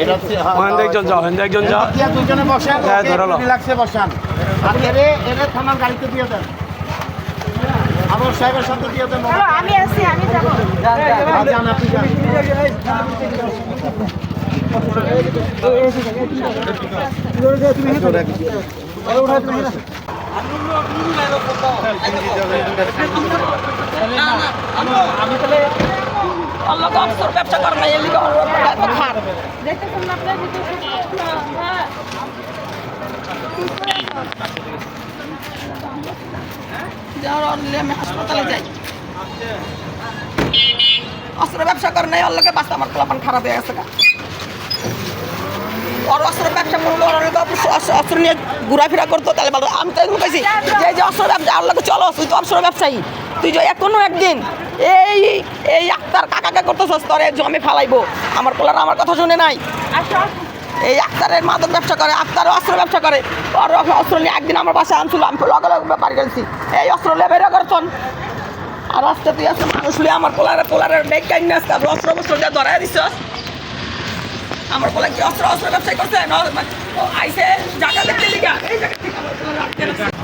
এটা হচ্ছে ওখান থেকে একজন যাও ওখান থেকে একজন যাও দিয়া দুজনে বসেন হ্যাঁ, ওকে ধরালো। রিল্যাক্সে বসান আর এরে এরে থানার গাড়িতে দিয়ে দেন আবর সাহেবের সাথে দিয়ে দেন আমি আছি আমি যাব যান আপনি যান আল্লাহ ব্যবসা এলিগে খার দেখতে শুনুন আপনার ভিতরে হ্যাঁ যাওয়ার অস্ত্র ব্যবসা করে নাই আল্লাহকে বাস্তা আমার পোলাপান খারাপ হয়ে গেছে। ওর অস্ত্র ব্যবসা করল, ওর অস্ত্র- নিয়ে ঘোরাফেরা করতো, তাহলে ভালো। আমি তো এগুলো কইছি যে যে অস্ত্র ব্যবসা চলো, তুই তো অস্ত্র ব্যবসায়ী। তুই যে এখনও একদিন এই এই আক্তার কাকাকে করতেছস, তোরে জমে ফালাইবো। আমার পোলার আমার কথা শুনে নাই। এই আক্তারের মাদক ব্যবসা করে, আক্তার অস্ত্র ব্যবসা করে। ওর অস্ত্র নিয়ে একদিন আমার বাসায় আনছিল, আমি লগে লগে ব্যাপার গেছি। এই অস্ত্র নিয়ে বেরো করছেন আর অস্ত্র তুই অস্ত্র মানুষ লিয়ে আমার পোলারে, পোলারের ডেক কাইন আসতে আবার অস্ত্র বস্ত্র দিয়ে ধরাই দিছ। আমার পোলা কি অস্ত্র অস্ত্র ব্যবসায় করছে? ন- ও আইসে জায়গা দেখতে লিখা এই জায়গা থেকে আমার পোলারে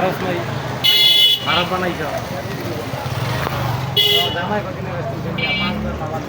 আটকে নাই খারাপ বানাইছ। জামাই কদিনের পাঁচ হাজার